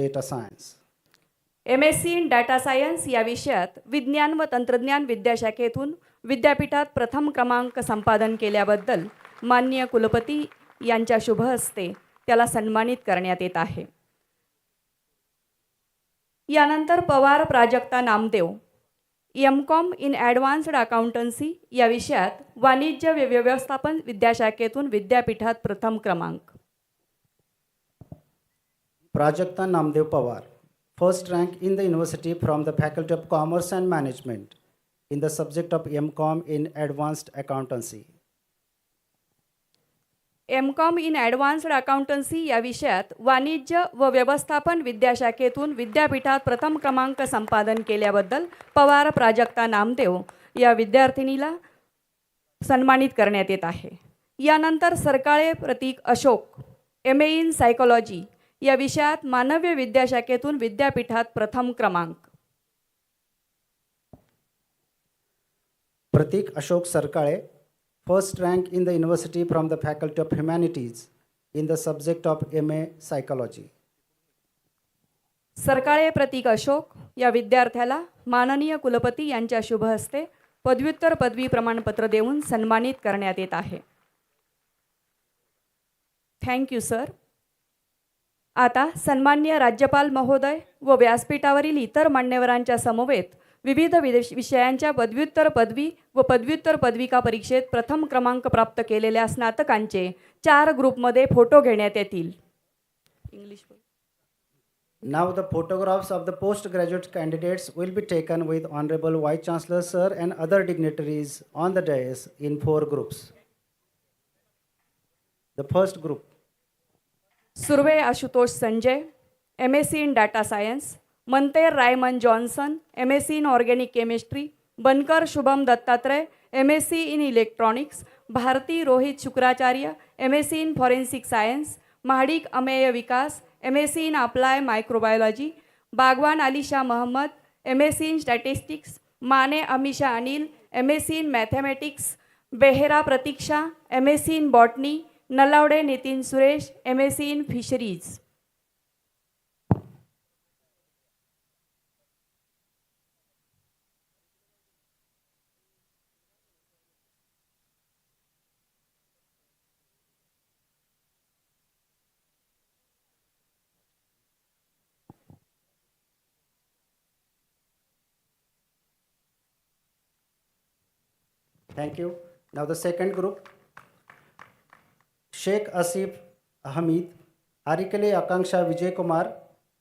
Data science M S C in data science या विषयात विज्ञान व तंत्रज्ञान विद्याशाखेतून विद्यापीठात प्रथम क्रमांक संपादन केल्याबद्दल माननीय कुलपती यांच्या शुभ हस्ते त्याला सन्मानित करण्यात येत आहे. यानंतर Pawar Prajakta Namdeo M Com in advanced accountancy या विषयात वाणिज्य व्यवस्थापन विद्याशाखेतून विद्यापीठात प्रथम क्रमांक. Prajakta Namdev Pawar, first rank in the university from the Faculty of Commerce and Management in the subject of MCOM in Advanced Accountancy. M Com in advanced accountancy या विषयात वाणिज्य व व्यवस्थापन विद्याशाखेतून विद्यापीठात प्रथम क्रमांक संपादन केल्याबद्दल पवार प्राजक्ता नामदेव या विद्यार्थिनीला सन्मानित करण्यात येत आहे यानंतर Sarkale Prateek Ashok M A in psychology या विषयात मानव्य विद्याशाखेतून विद्यापीठात प्रथम क्रमांक. Pratik Ashok Sarkale, first rank in the university from the Faculty of Humanities in the subject of MA Psychology. सरकाळे प्रतीक अशोक या विद्यार्थ्याला माननीय कुलपती यांच्या शुभ हस्ते पदव्युत्तर पदवी प्रमाणपत्र देऊन सन्मानित करण्यात येत आहे. थँक्यू सर आता सन्मान्य राज्यपाल महोदय व व्यासपीठावरील इतर मान्यवरांच्या समवेत विविध विदेश विषयांच्या पदव्युत्तर पदवी व पदव्युत्तर पदविका परीक्षेत प्रथम क्रमांक प्राप्त केलेल्या स्नातकांचे चार ग्रुपमध्ये फोटो घेण्यात येतील. English now the photographs of the post graduate candidates will be taken with honourable vice chancellor sir and other dignitaries on the dais in four groups the first group Surve Ashutosh Sanjay M S C in data science मंतेर Riemann Johnson M S C in organic chemistry Bankar Shubham Dattatray M S C in electronics Bharti Rohit Shukracharya M S C in forensic science Mahadik Amey Vikas M S C in apply microbiology Bagwan Alisha Mohammad M S C in statistics Mane Amisha Anil M S C in mathematics Behera Pratiksha M S C in botany Nalawade Nitin Suresh M S C in fisheries thank you. Now the second group, Shaikh Asif Hameed Arikale Akanksha Vijaykumar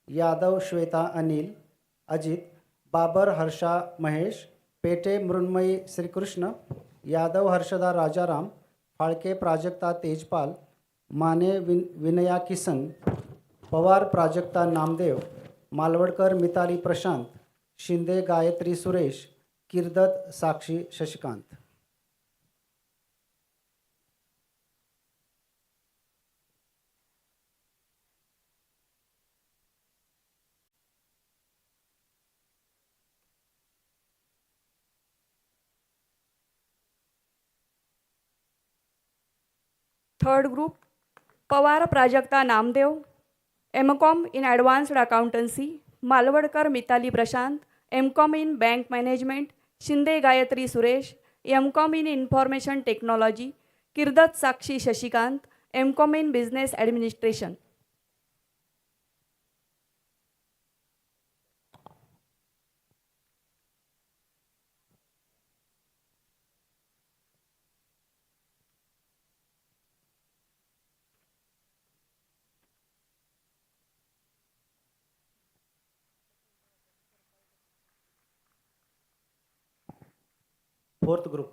Yadav Shweta Anil Ajit Babar Harsha Mahesh Pete Mrunmayi Shrikrishna Yadav Harshada Rajaram Phalke Prajakta Tejpal Mane win Vinaya Kisan Pawar Prajakta Namdeo Malwadkar Mitali Prashant Shinde Gayatri Suresh Kirdat Sakshi Shashikant. Third group Pawar Prajakta Namdeo M Com in advanced accountancy Malwadkar Mitali Prashant M Com in bank management Shinde Gayatri Suresh M Com in information technology Kirdat Sakshi Shashikant M Com in business administration fourth group.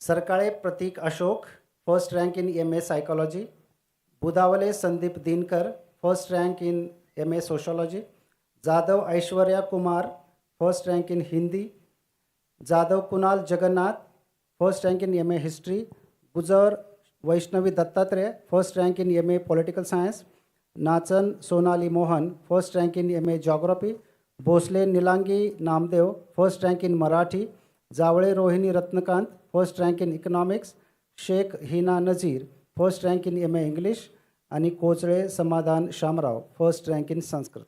Sarkale Prateek Ashok first rank in M A psychology Budavale Sandeep Dinkar first rank in M A sociology Jadhav Aishwarya Kumar first rank in Hindi. Jadhav Kunal Jagannath first rank in M A history Gujar Vaishnavi Dattatreya first rank in M A political science Nachan Sonali Mohan first rank in M A geography Bhosale Nilangi Namdeo first rank in Marathi Jawale Rohini Ratnakant first rank in economics Shaikh Heena Nazir first rank in M A English आणि Kochale Samadhan Shamrao first rank in Sanskrit.